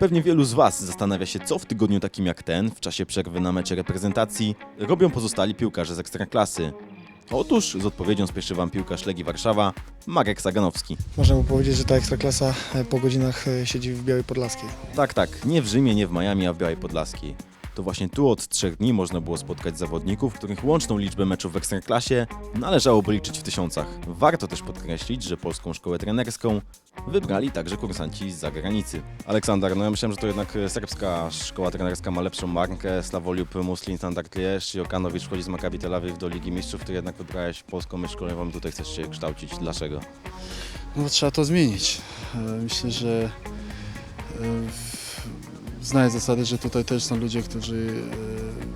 Pewnie wielu z Was zastanawia się, co w tygodniu takim jak ten, w czasie przerwy na mecze reprezentacji, robią pozostali piłkarze z Ekstraklasy. Otóż z odpowiedzią spieszy Wam piłkarz Legii Warszawa, Marek Saganowski. Można by powiedzieć, że ta ekstraklasa e, po godzinach e, siedzi w Białej Podlaskiej. Tak, tak, nie w Rzymie, nie w Miami, a w Białej Podlaskiej. To właśnie tu od trzech dni można było spotkać zawodników, których łączną liczbę meczów w Ekstraklasie należałoby liczyć w tysiącach. Warto też podkreślić, że polską szkołę trenerską wybrali także kursanci z zagranicy. Aleksander, no ja myślałem, że to jednak e, serbska szkoła trenerska ma lepszą markę. Slawoliub, Muslin, Standard Liège, Jokanowicz wchodzi z Maccabi Tel Awiw do Ligi Mistrzów. Ty jednak wybrałeś polską myśl szkoleniową tutaj chcesz się kształcić. Dlaczego? No, trzeba to zmienić. E, Myślę, że e, znaję zasady, że tutaj też są ludzie, którzy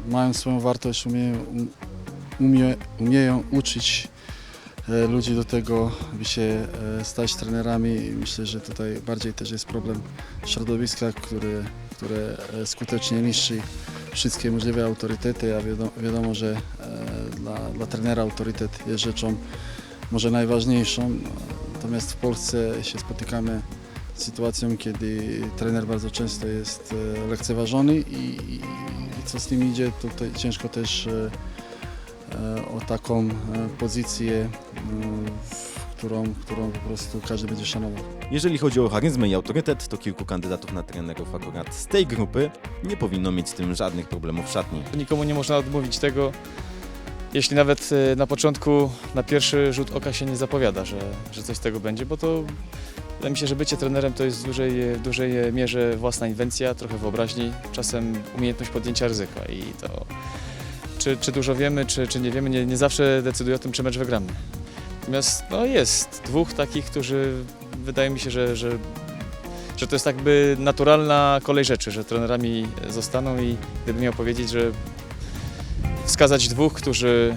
mają swoją wartość, umieją, um- umie, umieją uczyć ludzi do tego, by się e, stać trenerami myślę, że tutaj bardziej też jest problem środowiska, które, e, skutecznie niszczy wszystkie możliwe autorytety, a wiadomo, wiadomo że e, dla, dla trenera autorytet jest rzeczą może najważniejszą. Natomiast w Polsce się spotykamy z sytuacją, kiedy trener bardzo często jest e, lekceważony i, i, co z tym idzie, tutaj ciężko też e, e, o taką e, pozycję, e, którą, którą po prostu każdy będzie szanował. Jeżeli chodzi o charyzmę i autorytet, to kilku kandydatów na trenerów akurat z tej grupy nie powinno mieć z tym żadnych problemów w szatni. Nikomu nie można odmówić tego, jeśli nawet e, na początku, na pierwszy rzut oka się nie zapowiada, że, że coś z tego będzie, bo to wydaje mi się, że bycie trenerem to jest w dużej, w dużej mierze własna inwencja, trochę wyobraźni, czasem umiejętność podjęcia ryzyka i to czy, czy dużo wiemy, czy, czy nie wiemy, nie, nie zawsze decyduje o tym, czy mecz wygramy. Natomiast no, jest dwóch takich, którzy wydaje mi się, że, że, że to jest jakby naturalna kolej rzeczy, że trenerami zostaną i gdybym miał powiedzieć, że wskazać dwóch, którzy,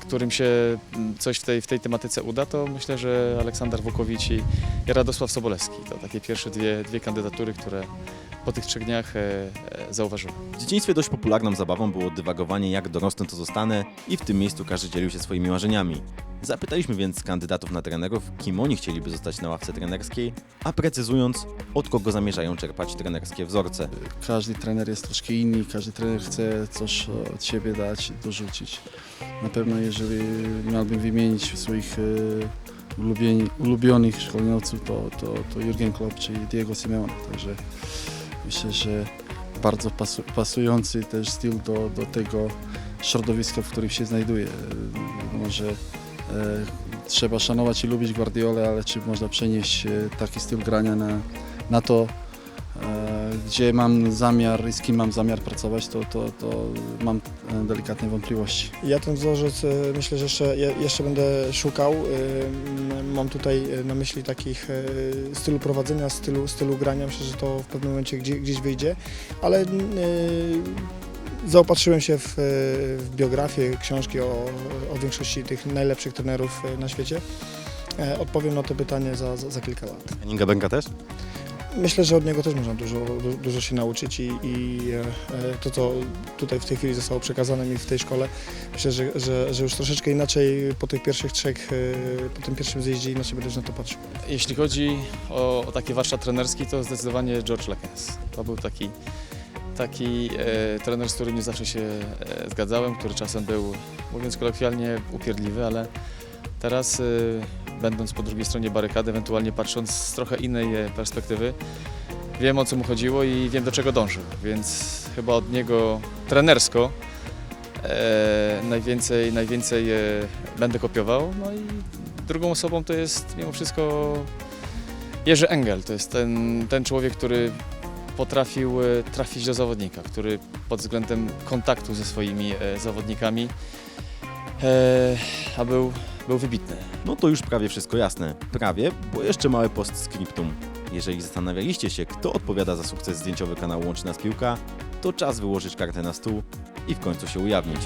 którym się coś w tej, w tej tematyce uda, to myślę, że Aleksander Wukowicz i Radosław Sobolewski. To takie pierwsze dwie, dwie kandydatury, które po tych trzech dniach e, e, zauważyłem. W dzieciństwie dość popularną zabawą było dywagowanie jak dorosnę to zostanę i w tym miejscu każdy dzielił się swoimi marzeniami. Zapytaliśmy więc kandydatów na trenerów, kim oni chcieliby zostać na ławce trenerskiej, a precyzując, od kogo zamierzają czerpać trenerskie wzorce. Każdy trener jest troszkę inny, każdy trener chce coś od siebie dać, dorzucić. Na pewno jeżeli miałbym wymienić swoich e, ulubionych szkoleniowców, to, to, to Jurgen Klopp czy Diego Simeone. Także myślę, że bardzo pasu, pasujący też styl do, do tego środowiska, w którym się znajduje. Może e, trzeba szanować i lubić Guardiolę, ale czy można przenieść e, taki styl grania na, na to, gdzie mam zamiar i z kim mam zamiar pracować, to, to, to mam e, delikatne wątpliwości. Ja ten wzorzec e, myślę, że jeszcze, je- jeszcze będę szukał. E, Mam tutaj na myśli takich stylu prowadzenia, stylu, stylu grania. Myślę, że to w pewnym momencie gdzie, gdzieś wyjdzie, ale zaopatrzyłem się w, w biografię, książki o, o większości tych najlepszych trenerów na świecie. Odpowiem na to pytanie za, za, za kilka lat. Henninga Benka też? Myślę, że od niego też można dużo, du- dużo się nauczyć i, i e, e, to, co tutaj w tej chwili zostało przekazane mi w tej szkole, myślę, że, że, że już troszeczkę inaczej po tych pierwszych trzech, e, po tym pierwszym zjeździe inaczej już na to patrzył. Jeśli chodzi o, o taki warsztat trenerski, to zdecydowanie George Lekens. To był taki, taki e, trener, z którym nie zawsze się e, zgadzałem, który czasem był, mówiąc kolokwialnie, upierdliwy, ale teraz, e, będąc po drugiej stronie barykady, ewentualnie patrząc z trochę innej e, perspektywy, wiem o co mu chodziło i wiem do czego dążył, więc chyba od niego trenersko e, najwięcej, najwięcej e, będę kopiował. No i drugą osobą to jest mimo wszystko Jerzy Engel. To jest ten, ten człowiek, który potrafił e, trafić do zawodnika, który pod względem kontaktu ze swoimi e, zawodnikami e, a był, był wybitny. No to już prawie wszystko jasne. Prawie, bo jeszcze małe postscriptum. Jeżeli zastanawialiście się, kto odpowiada za sukces zdjęciowy kanału Łączy Nas Piłka, to czas wyłożyć kartę na stół i w końcu się ujawnić.